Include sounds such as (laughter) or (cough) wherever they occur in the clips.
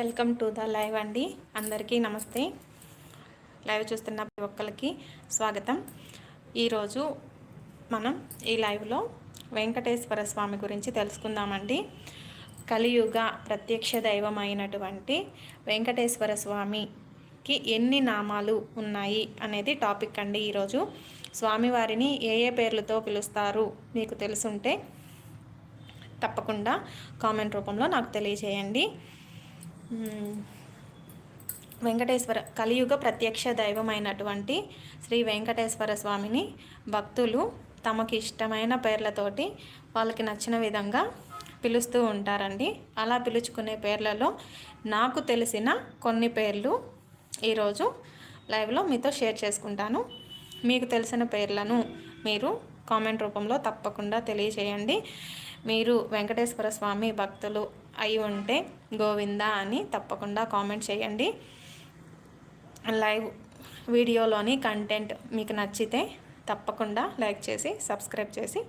Welcome to the live అండి. అందరికీ నమస్తే. లైవ్ చూస్తున్న ప్రతి ఒక్కరికి స్వాగతం. ఈరోజు మనం ఈ లైవ్లో వెంకటేశ్వర స్వామి గురించి తెలుసుకుందామండి. కలియుగ ప్రత్యక్ష దైవం అయినటువంటి వెంకటేశ్వర స్వామికి ఎన్ని నామాలు ఉన్నాయి అనేది టాపిక్ అండి ఈరోజు. స్వామివారిని ఏ ఏ పేర్లతో పిలుస్తారు మీకు తెలుసుంటే తప్పకుండా కామెంట్ రూపంలో నాకు తెలియజేయండి. వెంకటేశ్వర కలియుగ ప్రత్యక్ష దైవమైనటువంటి శ్రీ వెంకటేశ్వర స్వామిని భక్తులు తమకి ఇష్టమైన పేర్లతోటి వాళ్ళకి నచ్చిన విధంగా పిలుస్తూ ఉంటారండి. అలా పిలుచుకునే పేర్లలో నాకు తెలిసిన కొన్ని పేర్లు ఈరోజు లైవ్లో మీతో షేర్ చేసుకుంటాను. మీకు తెలిసిన పేర్లను మీరు కామెంట్ రూపంలో తప్పకుండా తెలియచేయండి మీరు వెంకటేశ్వర స్వామి భక్తులు అయి ఉంటే గోవింద అని తప్పకుండా కామెంట్ చేయండి. లైవ్ వీడియోలోని కంటెంట్ మీకు నచ్చితే తప్పకుండా లైక్ చేసి సబ్స్క్రైబ్ చేసి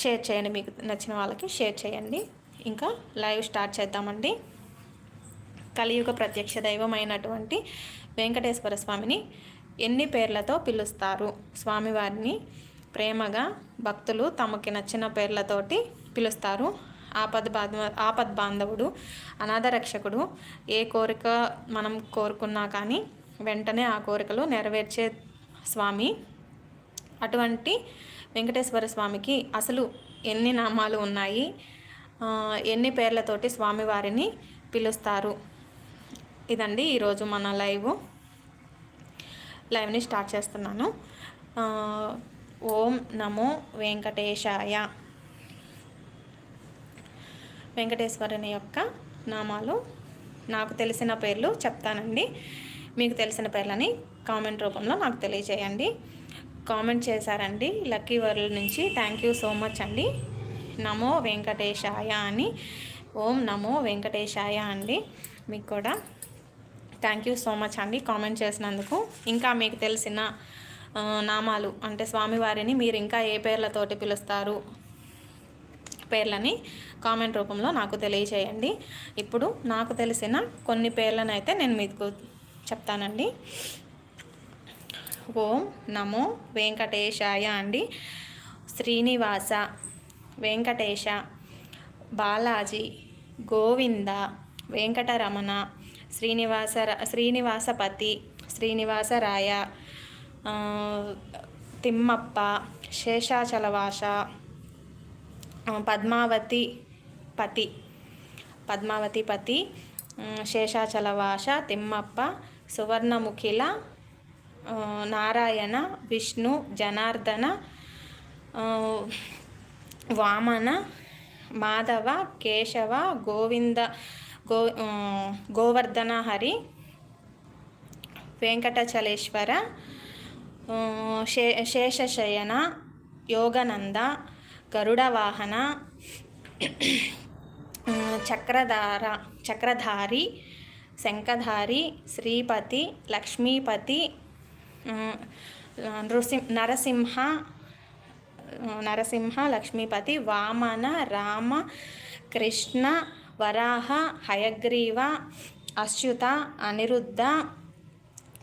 షేర్ చేయండి. మీకు నచ్చిన వాళ్ళకి షేర్ చేయండి. ఇంకా లైవ్ స్టార్ట్ చేద్దామండి. కలియుగ ప్రత్యక్ష దైవం అయినటువంటి వెంకటేశ్వర స్వామిని ఎన్ని పేర్లతో పిలుస్తారు? స్వామివారిని ప్రేమగా భక్తులు తమకి నచ్చిన పేర్లతోటి పిలుస్తారు. ఆపద్ బాధ ఆపద్ బాంధవుడు అనాథ రక్షకుడు ఏ కోరిక మనం కోరుకున్నా కానీ వెంటనే ఆ కోరికలు నెరవేర్చే స్వామి. అటువంటి వెంకటేశ్వర స్వామికి అసలు ఎన్ని నామాలు ఉన్నాయి? ఎన్ని పేర్లతోటి స్వామివారిని పిలుస్తారు? ఇదండి ఈరోజు మన లైవ్. లైవ్ని స్టార్ట్ చేస్తున్నాను. ఓం నమో వెంకటేశాయ. వెంకటేశ్వరుని యొక్క నామాలు నాకు తెలిసిన పేర్లు చెప్తానండి. మీకు తెలిసిన పేర్లని కామెంట్ రూపంలో నాకు తెలియజేయండి. కామెంట్ చేశారండి. లక్కీ వరల్డ్ నుంచి థ్యాంక్ యూ సో మచ్ అండి. నమో వెంకటేశాయ అని. ఓం నమో వెంకటేశాయ అండి. మీకు కూడా థ్యాంక్ యూ సో మచ్ అండి కామెంట్ చేసినందుకు. ఇంకా మీకు తెలిసిన నామాలు అంటే స్వామివారిని మీరు ఇంకా ఏ పేర్లతోటి పిలుస్తారు? పేర్లని కామెంట్ రూపంలో నాకు తెలియచేయండి. ఇప్పుడు నాకు తెలిసిన కొన్ని పేర్లను అయితే నేను మీకు చెప్తానండి. ఓం నమో వెంకటేశాయ అండి. శ్రీనివాస వెంకటేశ బాలాజీ గోవింద వెంకటరమణ శ్రీనివాస శ్రీనివాసపతి శ్రీనివాసరాయ తిమ్మప్ప శేషాచలవాస పద్మావతి పతి. పద్మావతి పతి ఉమ్, శేషాచలవాస తిమ్మప్ప సువర్ణముఖిల నారాయణ విష్ణు జనార్దన వామన మాధవ కేశవ గోవింద గో గోవర్ధన హరి వెంకటచలేశ్వర శే శేషశయన యోగనంద గరుడ వాహన చక్రధార చక్రధారి శంఖధారి శ్రీపతి లక్ష్మీపతి నృసింహ నరసింహ నరసింహ లక్ష్మీపతి వామన రామ కృష్ణ వరాహ హయగ్రీవ అశ్యుత అనిరుద్ధ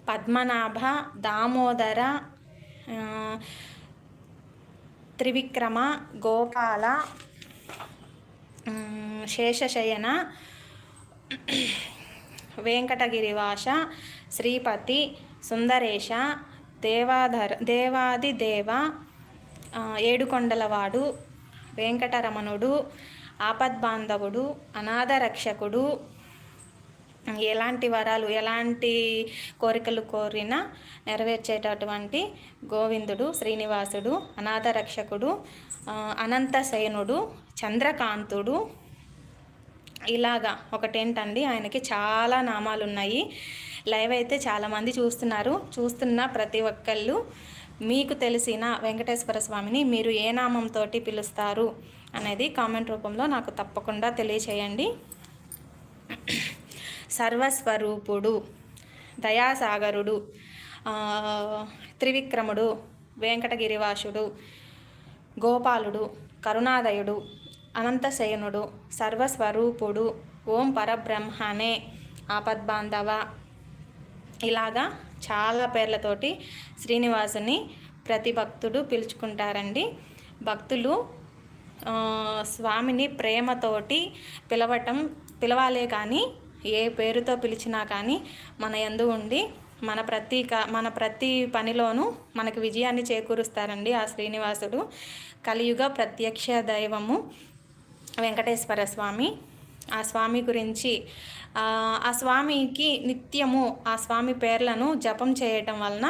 పద్మనాభ దామోదర త్రివిక్రమ గోపాల శేషశయన వెంకటగిరివాస శ్రీపతి సుందరేశ దేవాధర దేవాదిదేవ దేవ ఏడుకొండలవాడు వెంకటరమణుడు ఆపద్బాంధవుడు అనాథరక్షకుడు ఎలాంటి వరాలు ఎలాంటి కోరికలు కోరినా నెరవేర్చేటటువంటి గోవిందుడు శ్రీనివాసుడు అనాథ రక్షకుడు అనంత శయనుడు చంద్రకాంతుడు. ఇలాగా ఒకటేంటండి ఆయనకి చాలా నామాలు ఉన్నాయి లైవ్ అయితే చాలామంది చూస్తున్నారు. చూస్తున్న ప్రతి ఒక్కళ్ళు మీకు తెలిసిన వెంకటేశ్వర స్వామిని మీరు ఏ నామంతో పిలుస్తారు అనేది కామెంట్ రూపంలో నాకు తప్పకుండా తెలియచేయండి. సర్వస్వరూపుడు దయాసాగరుడు త్రివిక్రముడు వెంకటగిరివాసుడు గోపాలుడు కరుణాదయుడు అనంతశయనుడు సర్వస్వరూపుడు ఓం పరబ్రహ్మనే ఆపద్బాంధవ. ఇలాగా చాలా పేర్లతోటి శ్రీనివాసుని ప్రతి భక్తుడు పిలుచుకుంటారండి. భక్తులు స్వామిని ప్రేమతోటి పిలవటం పిలవాలే కానీ ఏ పేరుతో పిలిచినా కానీ మన ఎందు ఉండి మన ప్రతి మన ప్రతి పనిలోనూ మనకు విజయాన్ని చేకూరుస్తారండి ఆ శ్రీనివాసుడు. కలియుగ ప్రత్యక్ష దైవము వెంకటేశ్వర స్వామి. ఆ స్వామి గురించి ఆ స్వామికి నిత్యము ఆ స్వామి పేర్లను జపం చేయటం వలన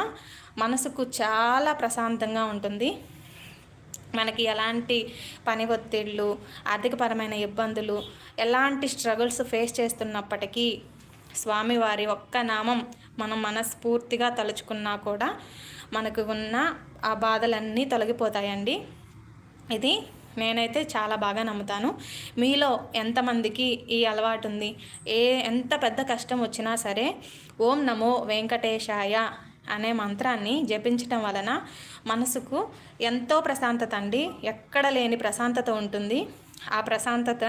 మనసుకు చాలా ప్రశాంతంగా ఉంటుంది. మనకి ఎలాంటి పని ఒత్తిళ్ళు ఆర్థికపరమైన ఇబ్బందులు ఎలాంటి స్ట్రగుల్స్ ఫేస్ చేస్తున్నప్పటికీ స్వామివారి ఒక్క నామం మనం మనస్ఫూర్తిగా తలుచుకున్నా కూడా మనకు ఉన్న ఆ బాధలన్నీ తొలగిపోతాయండి. ఇది నేనైతే చాలా బాగా నమ్ముతాను. మీలో ఎంతమందికి ఈ అలవాటు ఉంది ఏ ఎంత పెద్ద కష్టం వచ్చినా సరే ఓం నమో వెంకటేశాయ అనే మంత్రాన్ని జపించటం వలన మనసుకు ఎంతో ప్రశాంతత అండి. ఎక్కడ లేని ప్రశాంతత ఉంటుంది. ఆ ప్రశాంతత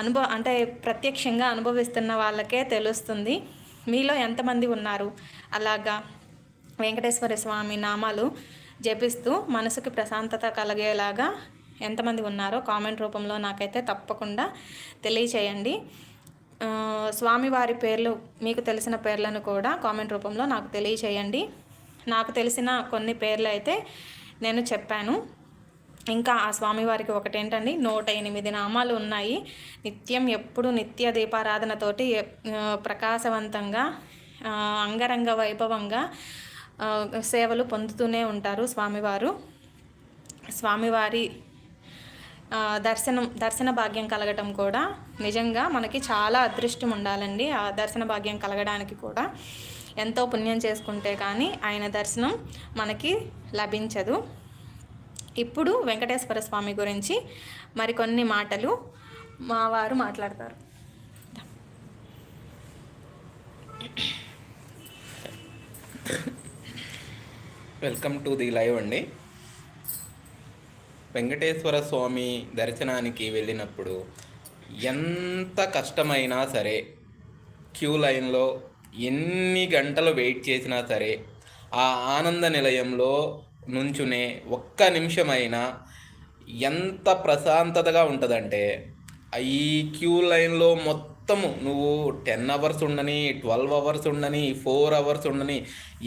అనుభవ అంటే ప్రత్యక్షంగా అనుభవిస్తున్న వాళ్ళకే తెలుస్తుంది. మీలో ఎంతమంది ఉన్నారు? అలాగా వెంకటేశ్వర స్వామి నామాలు జపిస్తూ మనసుకి ప్రశాంతత కలిగేలాగా ఎంతమంది ఉన్నారో కామెంట్ రూపంలో నాకైతే తప్పకుండా తెలియచేయండి. స్వామివారి పేర్లు మీకు తెలిసిన పేర్లను కూడా కామెంట్ రూపంలో నాకు తెలియచేయండి. నాకు తెలిసిన కొన్ని పేర్లు అయితే నేను చెప్పాను. ఇంకా ఆ స్వామివారికి ఒకటేంటండి నూట ఎనిమిది నామాలు ఉన్నాయి. నిత్యం ఎప్పుడు నిత్య దీపారాధనతోటి ప్రకాశవంతంగా అంగరంగ వైభవంగా సేవలు పొందుతూనే ఉంటారు స్వామివారు. స్వామివారి దర్శనం దర్శన భాగ్యం కలగటం కూడా నిజంగా మనకి చాలా అదృష్టం ఉండాలండి ఆ దర్శన భాగ్యం కలగడానికి కూడా. ఎంతో పుణ్యం చేసుకుంటే కానీ ఆయన దర్శనం మనకి లభించదు. ఇప్పుడు వెంకటేశ్వర స్వామి గురించి మరికొన్ని మాటలు మా వారు మాట్లాడతారు. వెల్కమ్ టు ది లైవ్ అండి. వెంకటేశ్వర స్వామి దర్శనానికి వెళ్ళినప్పుడు ఎంత కష్టమైనా సరే క్యూ లైన్లో ఎన్ని గంటలు వెయిట్ చేసినా సరే ఆ ఆనంద నిలయంలో నుంచునే ఒక్క నిమిషమైనా ఎంత ప్రశాంతతగా ఉంటుందంటే ఈ క్యూ లైన్లో మొత్తము నువ్వు టెన్ అవర్స్ ఉండని ట్వెల్వ్ అవర్స్ ఉండని ఫోర్ అవర్స్ ఉండని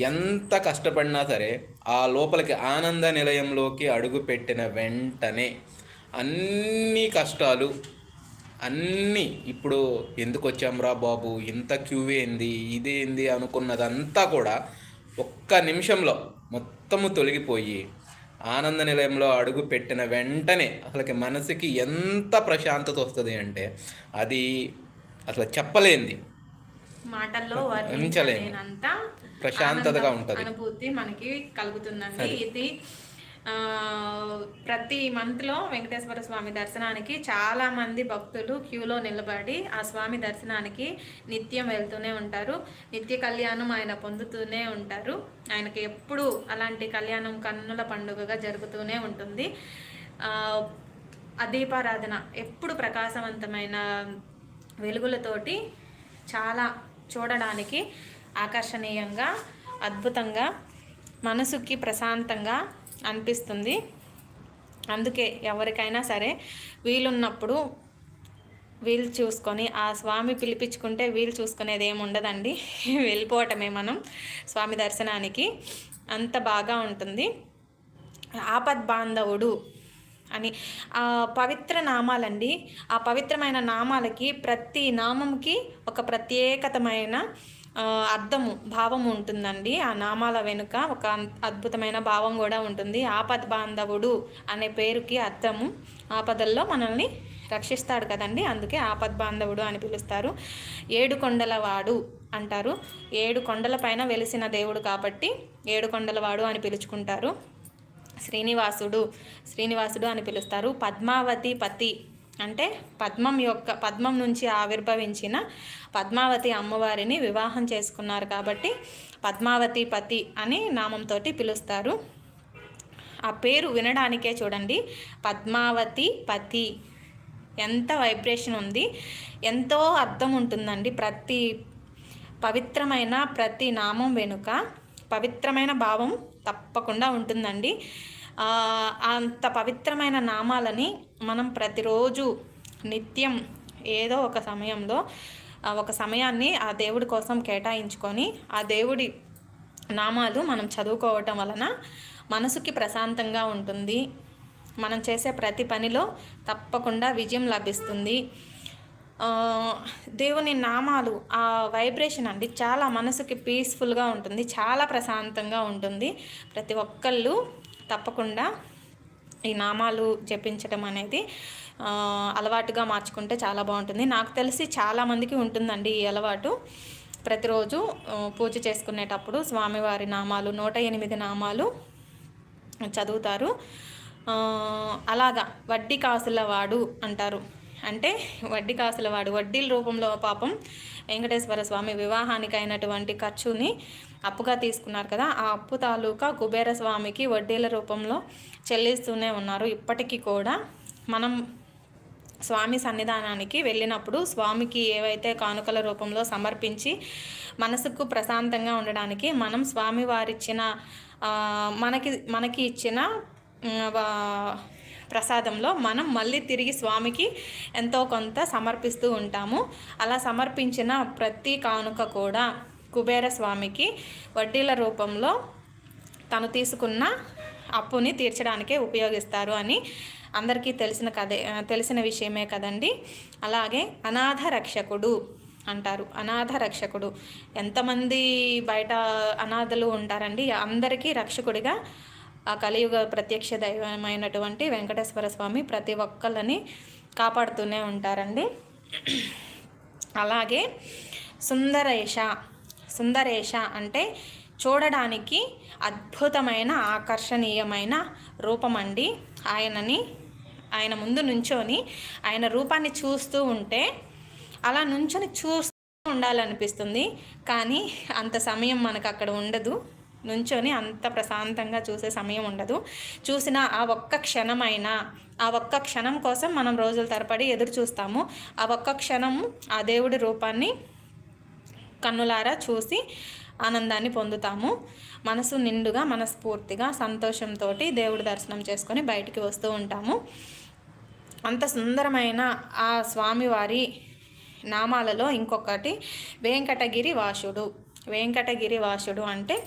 ఎంత కష్టపడినా సరే ఆ లోపలికి ఆనంద నిలయంలోకి అడుగు పెట్టిన వెంటనే అన్ని కష్టాలు అన్నీ ఇప్పుడు ఎందుకు వచ్చాంరా బాబు? ఇంత క్యూ ఏంది? ఇదేంది అనుకున్నదంతా కూడా ఒక్క నిమిషంలో మొత్తము తొలగిపోయి ఆనంద నిలయంలో అడుగు పెట్టిన వెంటనే అసలుకి మనసుకి ఎంత ప్రశాంతత వస్తుంది అంటే అది అసలు చెప్పలేంది. మాటల్లో ప్రశాంతతగా ఉంటుంది. అనుభూతి మనకి కలుగుతుందండి. ఇది ప్రతి మంత్లో వెంకటేశ్వర స్వామి దర్శనానికి చాలామంది భక్తులు క్యూలో నిలబడి ఆ స్వామి దర్శనానికి నిత్యం వెళ్తూనే ఉంటారు. నిత్య కళ్యాణం ఆయన పొందుతూనే ఉంటారు. ఆయనకి ఎప్పుడు అలాంటి కళ్యాణం కన్నుల పండుగగా జరుగుతూనే ఉంటుంది. ఆ దీపారాధన ఎప్పుడు ప్రకాశవంతమైన వెలుగులతోటి చాలా చూడడానికి ఆకర్షణీయంగా అద్భుతంగా మనసుకి ప్రశాంతంగా అనిపిస్తుంది. అందుకే ఎవరికైనా సరే వీలున్నప్పుడు వీలు చూసుకొని ఆ స్వామి పిలిపించుకుంటే వీలు చూసుకునేది ఏమి ఉండదండి. (laughs) వెళ్ళిపోవటమే మనం స్వామి దర్శనానికి. అంత బాగా ఉంటుంది. ఆపద్ బాంధవుడు అని ఆ పవిత్ర నామాలండి. ఆ పవిత్రమైన నామాలకి ప్రతి నామంకి ఒక ప్రత్యేకతమైన అర్థము భావం ఉంటుందండి. ఆ నామాల వెనుక ఒక అద్భుతమైన భావం కూడా ఉంటుంది. ఆపద్ బాంధవుడు అనే పేరుకి అర్థము. ఆపదల్లో మనల్ని రక్షిస్తాడు కదండి. అందుకే ఆపద్ బాంధవుడు అని పిలుస్తారు. ఏడు కొండలవాడు అంటారు. ఏడు కొండల పైన వెలిసిన దేవుడు కాబట్టి ఏడు కొండలవాడు అని పిలుచుకుంటారు. శ్రీనివాసుడు శ్రీనివాసుడు అని పిలుస్తారు. పద్మావతి పతి అంటే పద్మం యొక్క పద్మం నుంచి ఆవిర్భవించిన పద్మావతి అమ్మవారిని వివాహం చేసుకున్నారు కాబట్టి పద్మావతి పతి అని నామంతో పిలుస్తారు. ఆ పేరు వినడానికే చూడండి. పద్మావతి పతి. ఎంత వైబ్రేషన్ ఉంది. ఎంతో అర్థం ఉంటుందండి. ప్రతి పవిత్రమైన ప్రతి నామం వెనుక పవిత్రమైన భావం తప్పకుండా ఉంటుందండి. అంత పవిత్రమైన నామాలని మనం ప్రతిరోజు నిత్యం ఏదో ఒక సమయంలో ఒక సమయాన్ని ఆ దేవుడి కోసం కేటాయించుకొని ఆ దేవుడి నామాలు మనం చదువుకోవటం వలన మనసుకి ప్రశాంతంగా ఉంటుంది. మనం చేసే ప్రతి పనిలో తప్పకుండా విజయం లభిస్తుంది. దేవుని నామాలు ఆ వైబ్రేషన్ అండి చాలా మనసుకి పీస్ఫుల్గా ఉంటుంది చాలా ప్రశాంతంగా ఉంటుంది. ప్రతి ఒక్కళ్ళు తప్పకుండా ఈ నామాలు జపించడం అనేది అలవాటుగా మార్చుకుంటే చాలా బాగుంటుంది. నాకు తెలిసి చాలామందికి ఉంటుందండి ఈ అలవాటు. ప్రతిరోజు పూజ చేసుకునేటప్పుడు స్వామివారి నామాలు నూట ఎనిమిది నామాలు చదువుతారు. అలాగా వడ్డీ కాసుల వాడు అంటారు. అంటే వడ్డీ కాసుల వాడు వడ్డీల రూపంలో పాపం వెంకటేశ్వర స్వామి వివాహానికి అయినటువంటి ఖర్చుని అప్పుగా తీసుకున్నారు కదా ఆ అప్పు తాలూకా కుబేర స్వామికి వడ్డీల రూపంలో చెల్లిస్తూనే ఉన్నారు. ఇప్పటికీ కూడా మనం స్వామి సన్నిధానానికి వెళ్ళినప్పుడు స్వామికి ఏవైతే కానుకల రూపంలో సమర్పించి మనసుకు ప్రశాంతంగా ఉండడానికి మనం స్వామి వారిచ్చిన మనకి మనకి ఇచ్చిన వా- ప్రసాదంలో మనం మళ్ళీ తిరిగి స్వామికి ఎంతో కొంత సమర్పిస్తూ ఉంటాము. అలా సమర్పించిన ప్రతి కానుక కూడా కుబేర స్వామికి వడ్డీల రూపంలో తను తీసుకున్న అప్పుని తీర్చడానికే ఉపయోగిస్తారు అని అందరికీ తెలిసిన కదే తెలిసిన విషయమే కదండి. అలాగే అనాథ రక్షకుడు అంటారు. అనాథ రక్షకుడు. ఎంతమంది బయట అనాథలు ఉంటారండి. అందరికీ రక్షకుడిగా ఆ కలియుగ ప్రత్యక్ష దైవమైనటువంటి వెంకటేశ్వర స్వామి ప్రతి ఒక్కళ్ళని కాపాడుతూనే ఉంటారండి. అలాగే సుందరేష సుందరేష అంటే చూడడానికి అద్భుతమైన ఆకర్షణీయమైన రూపం అండి. ఆయనని ఆయన ముందు నుంచొని ఆయన రూపాన్ని చూస్తూ ఉంటే అలా నుంచొని చూస్తూ ఉండాలనిపిస్తుంది. కానీ అంత సమయం మనకు అక్కడ ఉండదు. నుంచొని అంత ప్రశాంతంగా చూసే సమయం ఉండదు. చూసిన ఆ ఒక్క క్షణమైనా ఆ ఒక్క క్షణం కోసం మనం రోజుల తరబడి ఎదురు చూస్తాము. ఆ ఒక్క క్షణం ఆ దేవుడి రూపాన్ని కన్నులారా చూసి ఆనందాన్ని పొందుతాము. మనసు నిండుగా మనస్ఫూర్తిగా సంతోషంతో దేవుడి దర్శనం చేసుకొని బయటికి వస్తూ ఉంటాము. అంత సుందరమైన ఆ స్వామివారి నామాలలో ఇంకొకటి వెంకటగిరి వాసుడు. వెంకటగిరి వాసుడు అంటే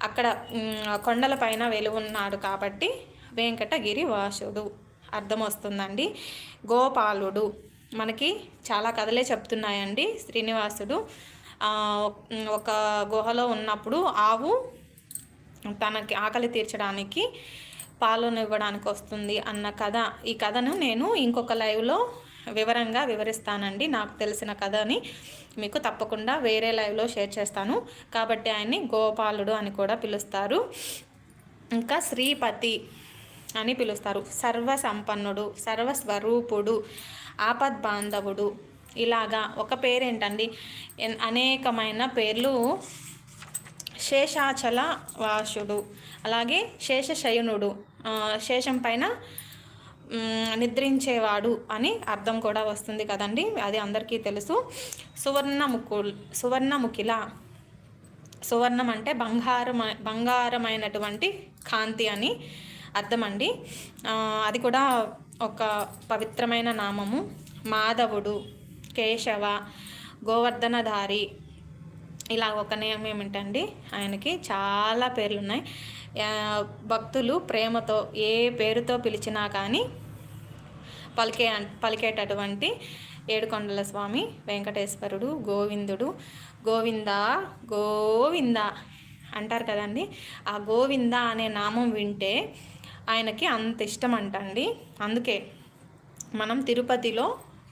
అక్కడ మ్, కొండలపైన వెలువున్నాడు కాబట్టి వెంకటగిరి వాసుడు. అర్థం వస్తుందండి. గోపాలుడు. మనకి చాలా కథలే చెప్తున్నాయండి శ్రీనివాసుడు. ఒక గుహలో ఉన్నప్పుడు ఆవు తనకి ఆకలి తీర్చడానికి పాలను ఇవ్వడానికి వస్తుంది అన్న కథ. ఈ కథను నేను ఇంకొక లైవ్లో వివరంగా వివరిస్తానండి. నాకు తెలిసిన కథని మీకు తప్పకుండా వేరే లైవ్లో షేర్ చేస్తాను. కాబట్టి ఆయన్ని గోపాలుడు అని కూడా పిలుస్తారు. ఇంకా శ్రీపతి అని పిలుస్తారు. సర్వసంపన్నుడు సర్వస్వరూపుడు ఆపద్ బాంధవుడు ఇలాగా ఒక పేరేంటండి? అనేకమైన పేర్లు. శేషాచల వాసుడు అలాగే శేషశయనుడు. శేషం పైన నిద్రించేవాడు అని అర్థం కూడా వస్తుంది కదండి. అది అందరికీ తెలుసు. సువర్ణముకు సువర్ణముఖిల సువర్ణం అంటే బంగారం బంగారమైనటువంటి కాంతి అని అర్థం అండి. అది కూడా ఒక పవిత్రమైన నామము. మాధవుడు కేశవ గోవర్ధనధారి ఇలా ఒక నేమ్ ఏమిటండి? ఆయనకి చాలా పేర్లు ఉన్నాయి భక్తులు ప్రేమతో ఏ పేరుతో పిలిచినా కానీ పలికే పలికేటటువంటి ఏడుకొండల స్వామి వెంకటేశ్వరుడు గోవిందుడు గోవింద గోవింద అంటారు కదండి. ఆ గోవింద అనే నామం వింటే ఆయనకి అంత ఇష్టం అంటండి అందుకే మనం తిరుపతిలో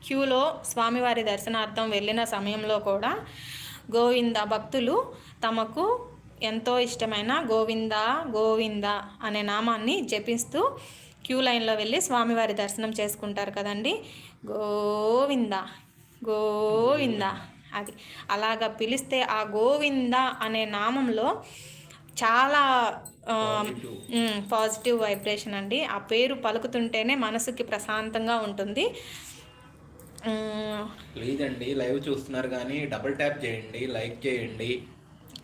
క్యూలో స్వామివారి దర్శనార్థం వెళ్ళిన సమయంలో కూడా గోవింద భక్తులు తమకు ఎంతో ఇష్టమైన గోవింద గోవింద అనే నామాన్ని జపిస్తూ క్యూ లైన్లో వెళ్ళి స్వామివారి దర్శనం చేసుకుంటారు కదండి. గోవింద గోవింద అది. అలాగా పిలిస్తే ఆ గోవింద అనే నామంలో చాలా పాజిటివ్ వైబ్రేషన్ అండి. ఆ పేరు పలుకుతుంటేనే మనసుకి ప్రశాంతంగా ఉంటుంది. లేదండి లైవ్ చూస్తున్నారు కానీ డబుల్ ట్యాప్ చేయండి లైక్ చేయండి.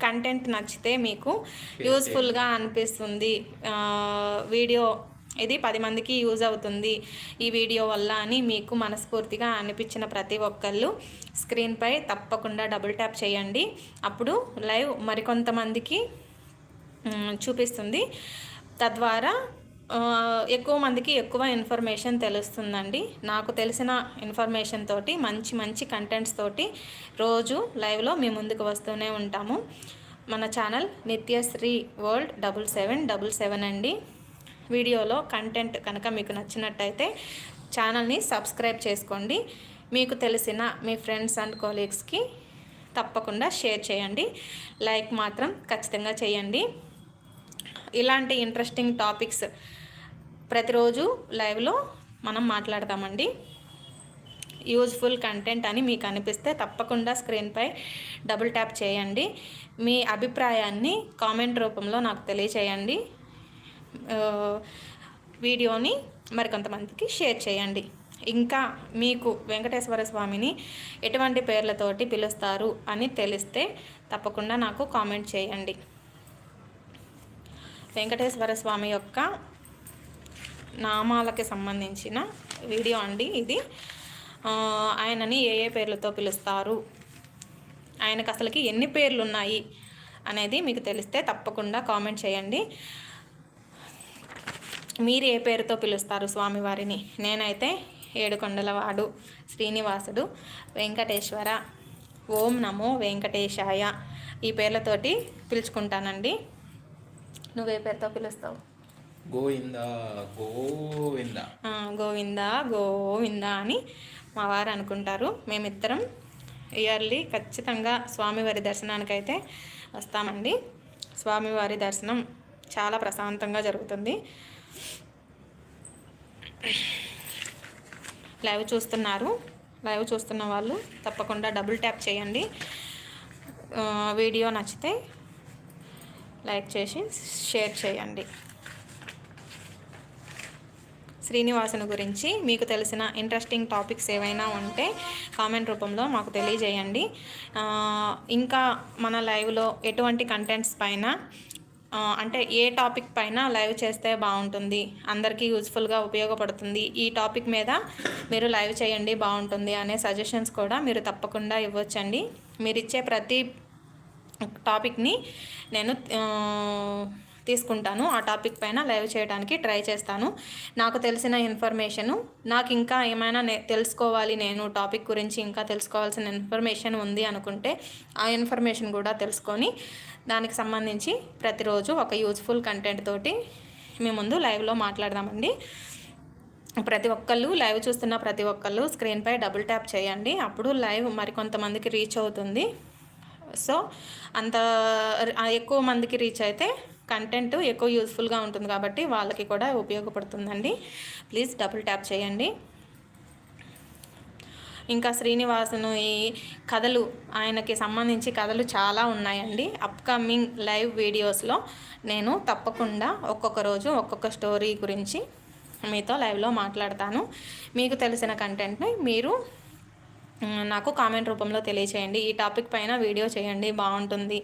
కంటెంట్ నచ్చితే మీకు యూస్ఫుల్గా అనిపిస్తుంది. వీడియో ఇది పది మందికి యూజ్ అవుతుంది ఈ వీడియో వల్ల అని మీకు మనస్ఫూర్తిగా అనిపించిన ప్రతి ఒక్కళ్ళు స్క్రీన్పై తప్పకుండా డబుల్ ట్యాప్ చేయండి. అప్పుడు లైవ్ మరికొంతమందికి చూపిస్తుంది. తద్వారా ఎక్కువ మందికి ఎక్కువ ఇన్ఫర్మేషన్ తెలుస్తుందండి. నాకు తెలిసిన ఇన్ఫర్మేషన్ తోటి మంచి మంచి కంటెంట్స్ తోటి రోజు లైవ్లో మీ ముందుకు వస్తూనే ఉంటాము. మన channel Nityasri world double seven double seven అండి. వీడియోలో కంటెంట్ కనుక మీకు నచ్చినట్టయితే ఛానల్ని సబ్స్క్రైబ్ చేసుకోండి. మీకు తెలిసిన మీ ఫ్రెండ్స్ అండ్ కొలీగ్స్కి తప్పకుండా షేర్ చేయండి. లైక్ మాత్రం ఖచ్చితంగా చేయండి. ఇలాంటి ఇంట్రెస్టింగ్ టాపిక్స్ ప్రతిరోజు లైవ్లో మనం మాట్లాడతామండి. యూజ్ఫుల్ కంటెంట్ అని మీకు అనిపిస్తే తప్పకుండా స్క్రీన్పై డబుల్ ట్యాప్ చేయండి. మీ అభిప్రాయాన్ని కామెంట్ రూపంలో నాకు తెలియచేయండి. వీడియోని మరికొంతమందికి షేర్ చేయండి. ఇంకా మీకు వెంకటేశ్వర స్వామిని ఎటువంటి పేర్లతోటి పిలుస్తారు అని తెలిస్తే తప్పకుండా నాకు కామెంట్ చేయండి. వెంకటేశ్వర స్వామి యొక్క నామాలకి సంబంధించిన వీడియో అండి ఇది. ఆయనని ఏ ఏ పేర్లతో పిలుస్తారు? ఆయనకు అసలుకి ఎన్ని పేర్లు ఉన్నాయి అనేది మీకు తెలిస్తే తప్పకుండా కామెంట్ చేయండి. మీరు ఏ పేరుతో పిలుస్తారు స్వామివారిని? నేనైతే ఏడుకొండలవాడు శ్రీనివాసుడు వెంకటేశ్వర. ఓం నమో వెంకటేశాయ. ఈ పేర్లతోటి పిలుచుకుంటానండి. నువ్వే పేరుతో పిలుస్తావు? గోవింద గోవింద. గోవింద గోవింద అని మా వారు అనుకుంటారు. మేమిద్దరం ఇయర్లీ ఖచ్చితంగా స్వామివారి దర్శనానికైతే వస్తామండి. స్వామివారి దర్శనం చాలా ప్రశాంతంగా జరుగుతుంది. లైవ్ చూస్తున్నారు. లైవ్ చూస్తున్న వాళ్ళు తప్పకుండా డబుల్ ట్యాప్ చేయండి. వీడియో నచ్చితే లైక్ చేసి షేర్ చేయండి. శ్రీనివాసుని గురించి మీకు తెలిసిన ఇంట్రెస్టింగ్ టాపిక్స్ ఏవైనా ఉంటే కామెంట్ రూపంలో మాకు తెలియజేయండి. ఇంకా మన లైవ్లో ఎటువంటి కంటెంట్స్ పైన అంటే ఏ టాపిక్ పైన లైవ్ చేస్తే బాగుంటుంది అందరికీ యూజ్ఫుల్గా ఉపయోగపడుతుంది ఈ టాపిక్ మీద మీరు లైవ్ చేయండి బాగుంటుంది అనే సజెషన్స్ కూడా మీరు తప్పకుండా ఇవ్వచ్చండి. మీరు ఇచ్చే ప్రతి టాపిక్ని నేను తీసుకుంటాను. ఆ టాపిక్ పైన లైవ్ చేయడానికి ట్రై చేస్తాను. నాకు తెలిసిన ఇన్ఫర్మేషను నాకు ఇంకా ఏమైనా నే తెలుసుకోవాలి నేను టాపిక్ గురించి ఇంకా తెలుసుకోవాల్సిన ఇన్ఫర్మేషన్ ఉంది అనుకుంటే ఆ ఇన్ఫర్మేషన్ కూడా తెలుసుకొని దానికి సంబంధించి ప్రతిరోజు ఒక యూజ్ఫుల్ కంటెంట్ తోటి మీ ముందు లైవ్లో మాట్లాడదామండి. ప్రతి ఒక్కళ్ళు లైవ్ చూస్తున్న ప్రతి ఒక్కళ్ళు స్క్రీన్పై డబుల్ ట్యాప్ చేయండి. అప్పుడు లైవ్ మరికొంతమందికి రీచ్ అవుతుంది. సో అంత ఎక్కువ మందికి రీచ్ అయితే కంటెంట్ ఎక్కువ యూస్ఫుల్గా ఉంటుంది కాబట్టి వాళ్ళకి కూడా ఉపయోగపడుతుందండి. ప్లీజ్ డబుల్ ట్యాప్ చేయండి. ఇంకా శ్రీనివాసును ఈ కథలు ఆయనకి సంబంధించి కథలు చాలా ఉన్నాయండి. అప్కమింగ్ లైవ్ వీడియోస్లో నేను తప్పకుండా ఒక్కొక్క రోజు ఒక్కొక్క స్టోరీ గురించి మీతో లైవ్లో మాట్లాడతాను. మీకు తెలిసిన కంటెంట్ని మీరు నాకు కామెంట్ రూపంలో తెలియచేయండి. ఈ టాపిక్ పైన వీడియో చేయండి బాగుంటుంది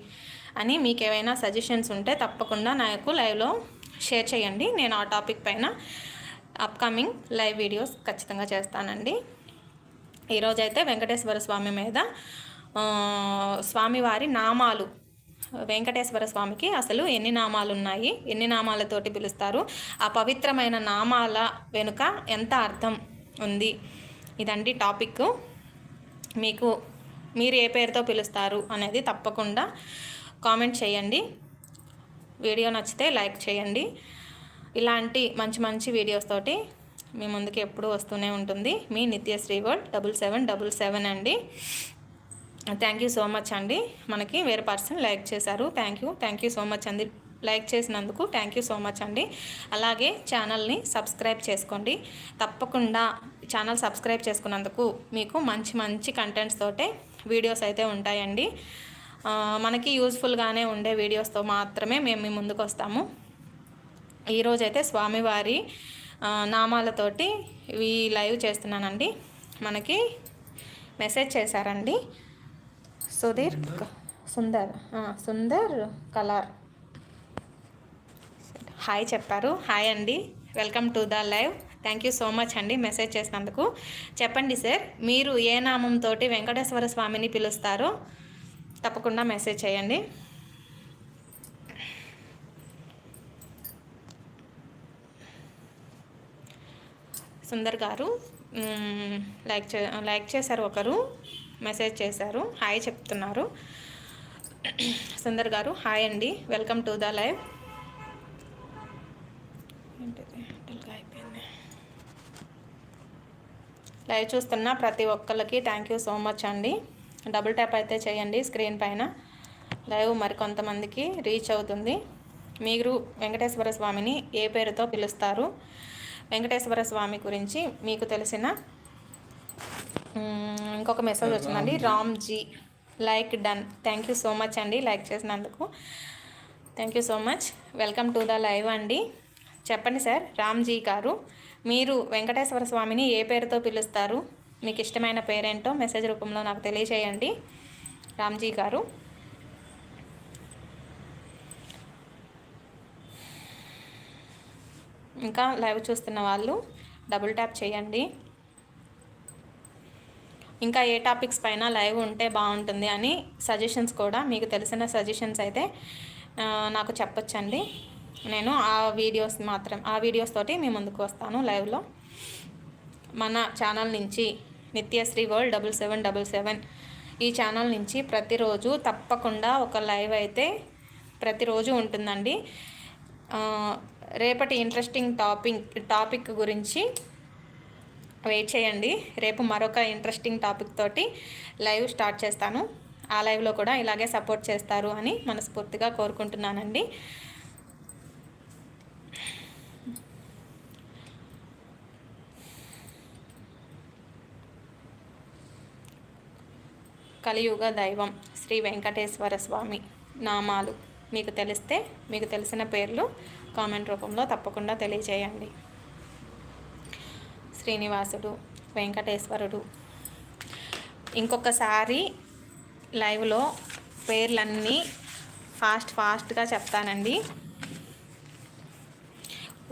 అని మీకు ఏవైనా సజెషన్స్ ఉంటే తప్పకుండా నాకు లైవ్లో షేర్ చేయండి. నేను ఆ టాపిక్ పైన అప్కమింగ్ లైవ్ వీడియోస్ ఖచ్చితంగా చేస్తానండి. ఈరోజైతే వెంకటేశ్వర స్వామి మీద స్వామివారి నామాలు. వెంకటేశ్వర స్వామికి అసలు ఎన్ని నామాలు ఉన్నాయి ఎన్ని నామాలతోటి పిలుస్తారు ఆ పవిత్రమైన నామాల వెనుక ఎంత అర్థం ఉంది? ఇదండి టాపిక్. మీకు మీరు ఏ పేరుతో పిలుస్తారు అనేది తప్పకుండా కామెంట్ చేయండి. వీడియో నచ్చితే లైక్ చేయండి. ఇలాంటి మంచి మంచి వీడియోస్ తోటి మీ ముందుకు ఎప్పుడూ వస్తూనే ఉంటుంది. మీ Nityasri world double seven double seven అండి. థ్యాంక్ యూ సో మచ్ అండి. మనకి వేరే పర్సన్ లైక్ చేశారు. Thank you. Thank you so much అండి. లైక్ చేసినందుకు థ్యాంక్ యూ సో మచ్ అండి. అలాగే ఛానల్ని సబ్స్క్రైబ్ చేసుకోండి. తప్పకుండా ఛానల్ సబ్స్క్రైబ్ చేసుకున్నందుకు మీకు మంచి మంచి కంటెంట్స్ తోటే వీడియోస్ అయితే ఉంటాయండి. మనకి యూజ్ఫుల్గానే ఉండే వీడియోస్తో మాత్రమే మేము మీ ముందుకు వస్తాము. ఈరోజైతే స్వామివారి నామాలతోటి ఈ లైవ్ చేస్తున్నానండి. మనకి మెసేజ్ చేశారండి. సుధీర్ సుందర్ సుందర్ కలార్. హాయ్ చెప్పారు. హాయ్ అండి. Welcome to the live. Thank you so much అండి మెసేజ్ చేసినందుకు. చెప్పండి సార్ మీరు ఏ నామంతో వెంకటేశ్వర స్వామిని పిలుస్తారో తప్పకుండా మెసేజ్ చేయండి. సుందర్ గారు లైక్ చే లైక్ చేశారు ఒకరు మెసేజ్ చేశారు హాయ్ చెప్తున్నారు. సుందర్ గారు హాయ్ అండి welcome to the live. Live చూస్తున్న ప్రతి ఒక్కరికి థ్యాంక్ యూ సో మచ్ అండి. డబుల్ ట్యాప్ అయితే చేయండి స్క్రీన్ పైన. లైవ్ మరికొంతమందికి రీచ్ అవుతుంది. మీరు వెంకటేశ్వర స్వామిని ఏ పేరుతో పిలుస్తారు? వెంకటేశ్వర స్వామి గురించి మీకు తెలిసిన ఇంకొక మెసేజ్ వచ్చిందండి. Ram ji like done. Thank you so much అండి లైక్ చేసినందుకు. Thank you so much welcome to the live అండి. చెప్పండి సార్ రామ్జీ గారు మీరు వెంకటేశ్వర స్వామిని ఏ పేరుతో పిలుస్తారు? మీకు ఇష్టమైన పేరేంటో మెసేజ్ రూపంలో నాకు తెలియజేయండి రామ్జీ గారు. ఇంకా లైవ్ చూస్తున్న వాళ్ళు డబుల్ ట్యాప్ చేయండి. ఇంకా ఏ టాపిక్స్ పైన లైవ్ ఉంటే బాగుంటుంది అని సజెషన్స్ కూడా మీకు తెలిసిన సజెషన్స్ అయితే నాకు చెప్పొచ్చండి. నేను ఆ వీడియోస్ మాత్రం ఆ వీడియోస్ తోటి మీ ముందుకు వస్తాను లైవ్లో. మన ఛానల్ నుంచి Nithyasri world double seven double seven ఈ ఛానల్ నుంచి ప్రతిరోజు తప్పకుండా ఒక లైవ్ అయితే ప్రతిరోజు ఉంటుందండి. రేపటి ఇంట్రెస్టింగ్ టాపిక్ టాపిక్ గురించి వెయిట్ చేయండి. రేపు మరొక ఇంట్రెస్టింగ్ టాపిక్ తోటి లైవ్ స్టార్ట్ చేస్తాను. ఆ లైవ్లో కూడా ఇలాగే సపోర్ట్ చేస్తారు అని మనస్ఫూర్తిగా కోరుకుంటున్నానండి. కలియుగ దైవం శ్రీ వెంకటేశ్వర స్వామి నామాలు మీకు తెలిస్తే మీకు తెలిసిన పేర్లు కామెంట్ రూపంలో తప్పకుండా తెలియజేయండి. శ్రీనివాసుడు వెంకటేశ్వరుడు. ఇంకొకసారి లైవ్లో పేర్లన్నీ ఫాస్ట్ ఫాస్ట్గా చెప్తానండి.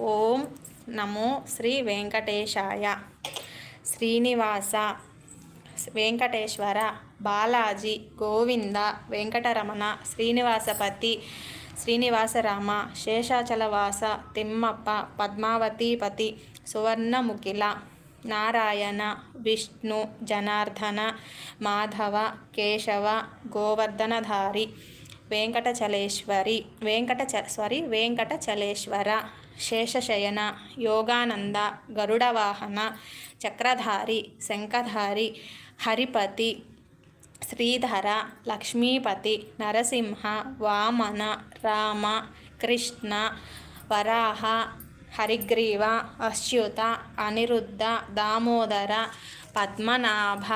ఓం నమో శ్రీ వెంకటేశాయ శ్రీనివాస వెంకటేశ్వర బాలాజీ గోవింద వెంకటరమణ శ్రీనివాసపతి శ్రీనివాసరామ శేషాచలవాస తిమ్మప్ప పద్మావతీపతి సువర్ణముఖిల నారాయణ విష్ణు జనార్దన మాధవ కేశవ గోవర్ధనధారి వెంకటచలేశ్వరి వెంకట సారీ వెంకటచలేశ్వర శేషశయన యోగానంద గరుడవాహన చక్రధారి శంఖధారి హరిపతి శ్రీధర లక్ష్మీపతి నరసింహ వామన రామ కృష్ణ వరాహ హరిగ్రీవ అశ్యుత అనిరుద్ధ దామోదర పద్మనాభ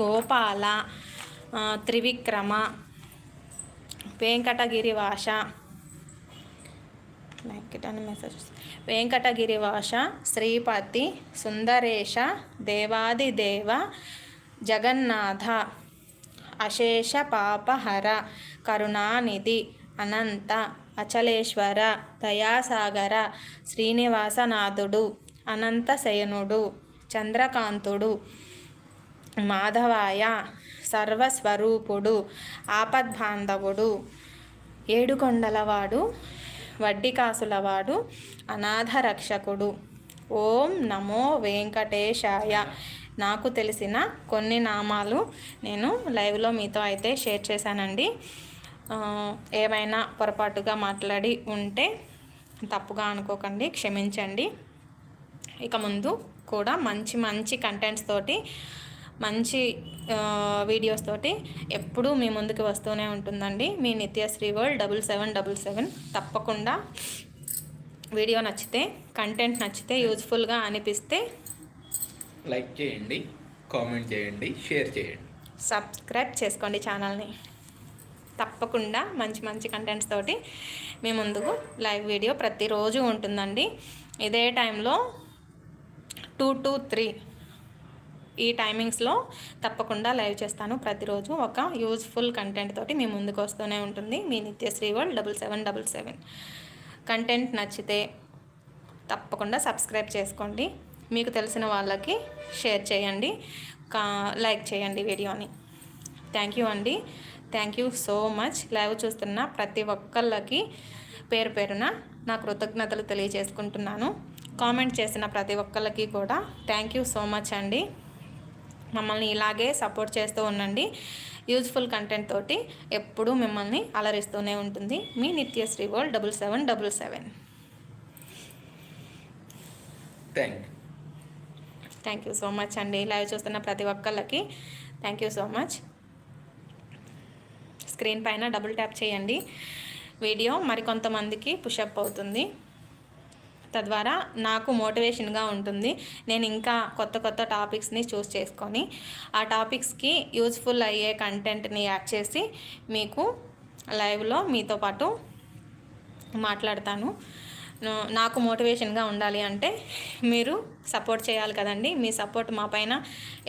గోపాల త్రివిక్రమ వెంకటగిరివాస లైక్ అని మెసేజ్ శ్రీపతి సుందరేశ దేవాదిదేవ జగన్నాథ అశేష పాపహర కరుణానిధి అనంత అచలేశ్వర దయాసాగర శ్రీనివాసనాథుడు అనంతశయనుడు చంద్రకాంతుడు మాధవాయ సర్వస్వరూపుడు ఆపద్బాంధవుడు ఏడుకొండలవాడు వడ్డికాసులవాడు అనాథ రక్షకుడు ఓం నమో వెంకటేశాయ. నాకు తెలిసిన కొన్ని నామాలు నేను లైవ్లో మీతో అయితే షేర్ చేశానండి. ఏమైనా పొరపాటుగా మాట్లాడి ఉంటే తప్పుగా అనుకోకండి క్షమించండి. ఇక ముందు కూడా మంచి మంచి కంటెంట్స్ తోటి మంచి వీడియోస్ తోటి ఎప్పుడూ మీ ముందుకు వస్తూనే ఉంటుందండి. మీ Nithyasri world double seven double seven తప్పకుండా వీడియో నచ్చితే కంటెంట్ నచ్చితే యూజ్ఫుల్గా అనిపిస్తే లైక్ చేయండి కామెంట్ చేయండి షేర్ చేయండి. సబ్స్క్రైబ్ చేసుకోండి ఛానల్ని. తప్పకుండా మంచి మంచి కంటెంట్స్ తోటి మీ ముందుకు లైవ్ వీడియో ప్రతిరోజు ఉంటుందండి. ఇదే టైంలో టూ టు త్రీ ఈ టైమింగ్స్లో తప్పకుండా లైవ్ చేస్తాను. ప్రతిరోజు ఒక యూజ్ఫుల్ కంటెంట్ తోటి మీ ముందుకు వస్తూనే ఉంటుంది. మీ Nithyasri world double seven double seven. Content నచ్చితే తప్పకుండా సబ్స్క్రైబ్ చేసుకోండి. మీకు తెలిసిన వాళ్ళకి షేర్ చేయండి కా లైక్ చేయండి వీడియోని. థ్యాంక్ యూ అండి. Thank you so much live చూస్తున్న ప్రతి ఒక్కళ్ళకి పేరు పేరున నా కృతజ్ఞతలు తెలియజేసుకుంటున్నాను. కామెంట్ చేసిన ప్రతి ఒక్కళ్ళకి కూడా థ్యాంక్ యూ సో మచ్ అండి. మమ్మల్ని ఇలాగే సపోర్ట్ చేస్తూ ఉండండి. యూజ్ఫుల్ కంటెంట్ తోటి ఎప్పుడూ మిమ్మల్ని అలరిస్తూనే ఉంటుంది. మీ Nithyasri world double seven double seven. Thank you thank you so much అండి. లైవ్ చూస్తున్న ప్రతి ఒక్కళ్ళకి thank you so much screen పైన డబుల్ ట్యాప్ చేయండి. వీడియో మరికొంతమందికి పుషప్ అవుతుంది. తద్వారా నాకు మోటివేషన్గా ఉంటుంది. నేను ఇంకా కొత్త కొత్త టాపిక్స్ని చూస్ చేసుకొని ఆ టాపిక్స్కి యూజ్ఫుల్ అయ్యే కంటెంట్ని యాడ్ చేసి మీకు లైవ్లో మీతో పాటు మాట్లాడతాను. నాకు మోటివేషన్గా ఉండాలి అంటే మీరు సపోర్ట్ చేయాలి కదండి. మీ సపోర్ట్ మా పైన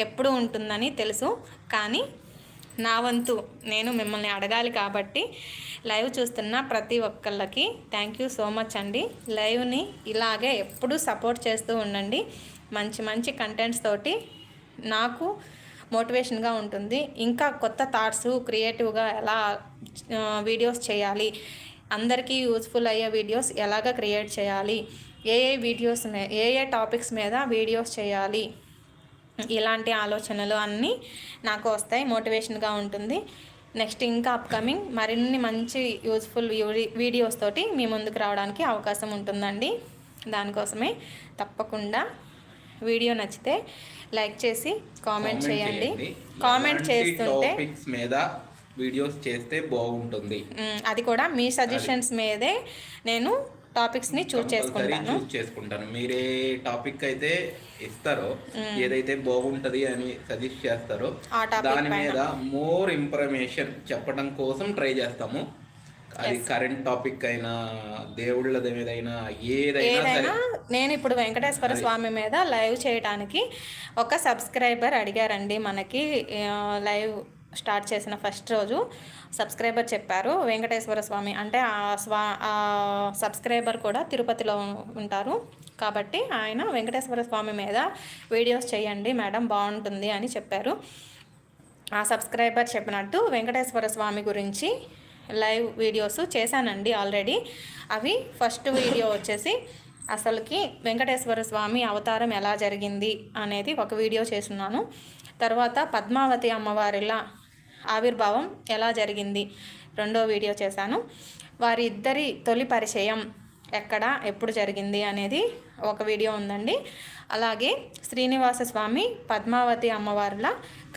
ఎప్పుడూ ఉంటుందని తెలుసు. కానీ నా వంతు నేను మిమ్మల్ని అడగాలి కాబట్టి లైవ్ చూస్తున్న ప్రతి ఒక్కళ్ళకి థ్యాంక్ యూ సో మచ్ అండి. లైవ్ని ఇలాగే ఎప్పుడూ సపోర్ట్ చేస్తూ ఉండండి. మంచి మంచి కంటెంట్స్ తోటి నాకు మోటివేషన్గా ఉంటుంది. ఇంకా కొత్త థాట్స్ క్రియేటివ్గా ఎలా వీడియోస్ చేయాలి అందరికీ యూజ్ఫుల్ అయ్యే వీడియోస్ ఎలాగ క్రియేట్ చేయాలి? ఏ ఏ వీడియోస్ ఏ ఏ టాపిక్స్ మీద వీడియోస్ చేయాలి? ఇలాంటి ఆలోచనలు అన్నీ నాకు వస్తాయి మోటివేషన్గా ఉంటుంది. నెక్స్ట్ ఇంకా అప్కమింగ్ మరిన్ని మంచి యూజ్ఫుల్ వీడియోస్ తోటి మీ ముందుకు రావడానికి అవకాశం ఉంటుందండి. దానికోసమే తప్పకుండా వీడియో నచ్చితే లైక్ చేసి కామెంట్ చేయండి. కామెంట్ చేస్తుంటే మీద వీడియోస్ చేస్తే బాగుంటుంది. అది కూడా మీ సజెషన్స్ మీదే నేను టాపిక్స్ని చూస్ చేసుకుంటాను. చూస్ చేసుకుంటాను. మీరే టాపిక్ అయితే ఇస్తారో ఏదైతే బాగుంటది అని సజెస్ట్ చేస్తారో దాని. మీద మోర్ ఇన్ఫర్మేషన్ చెప్పడం కోసం ట్రై చేస్తాము. అది కరెంట్ టాపిక్ అయినా దేవుళ్ళది ఏదైనా ఏదైనా నేను ఇప్పుడు వెంకటేశ్వర స్వామి మీద లైవ్ చేయడానికి ఒక సబ్స్క్రైబర్ అడిగారండి. మనకి లైవ్ స్టార్ట్ చేసిన ఫస్ట్ రోజు సబ్స్క్రైబర్ చెప్పారు. వెంకటేశ్వర స్వామి అంటే ఆ స్వా సబ్స్క్రైబర్ కూడా తిరుపతిలో ఉంటారు. కాబట్టి ఆయన వెంకటేశ్వర స్వామి మీద వీడియోస్ చేయండి మేడం బాగుంటుంది అని చెప్పారు. ఆ సబ్స్క్రైబర్ చెప్పినట్టు వెంకటేశ్వర స్వామి గురించి లైవ్ వీడియోస్ చేశానండి ఆల్రెడీ. అవి ఫస్ట్ వీడియో వచ్చేసి అసలుకి వెంకటేశ్వర స్వామి అవతారం ఎలా జరిగింది అనేది ఒక వీడియో చేస్తున్నాను. తర్వాత పద్మావతి అమ్మవారిలా ఆవిర్భావం ఎలా జరిగింది? రెండో వీడియో చేశాను. వారి ఇద్దరి తొలి పరిచయం ఎక్కడ ఎప్పుడు జరిగింది అనేది ఒక వీడియో ఉందండి. అలాగే శ్రీనివాస స్వామి పద్మావతి అమ్మవారుల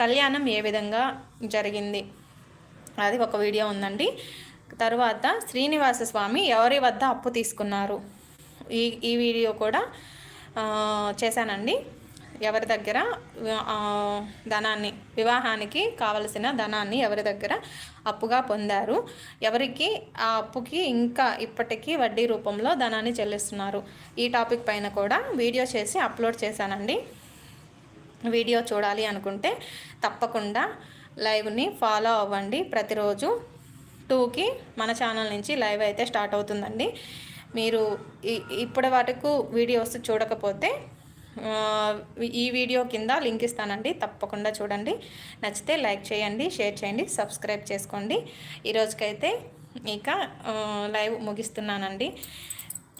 కళ్యాణం ఏ విధంగా జరిగింది? అది ఒక వీడియో ఉందండి. తర్వాత శ్రీనివాస స్వామి ఎవరి వద్ద అప్పు తీసుకున్నారు? ఈ ఈ వీడియో కూడా చేశానండి. ఎవరి దగ్గర? ధనాన్ని వివాహానికి కావలసిన ధనాన్ని ఎవరి దగ్గర అప్పుగా పొందారు? ఎవరికి ఆ అప్పుకి ఇంకా ఇప్పటికీ వడ్డీ రూపంలో ధనాన్ని చెల్లిస్తున్నారు? ఈ టాపిక్ పైన కూడా వీడియో చేసి అప్లోడ్ చేశానండి. వీడియో చూడాలి అనుకుంటే తప్పకుండా లైవ్ని ఫాలో అవ్వండి. ప్రతిరోజు టూకి మన ఛానల్ నుంచి లైవ్ అయితే స్టార్ట్ అవుతుందండి. మీరు ఇప్పటి వరకు వీడియోస్ చూడకపోతే ఈ వీడియో కింద లింక్ ఇస్తానండి. తప్పకుండా చూడండి. నచ్చితే లైక్ చేయండి షేర్ చేయండి సబ్స్క్రైబ్ చేసుకోండి. ఈ రోజుకైతే ఇక లైవ్ ముగిస్తున్నానండి.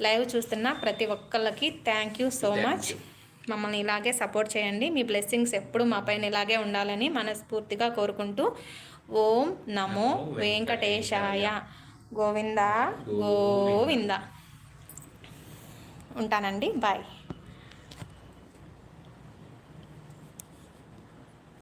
లైవ్ చూస్తున్న ప్రతి ఒక్కళ్ళకి థ్యాంక్ యూ సో మచ్. మమ్మల్ని ఇలాగే సపోర్ట్ చేయండి. మీ బ్లెస్సింగ్స్ ఎప్పుడు మా పైన ఇలాగే ఉండాలని మనస్ఫూర్తిగా కోరుకుంటూ ఓం నమో వెంకటేశాయ. గోవింద. గోవింద. ఉంటానండి. బాయ్.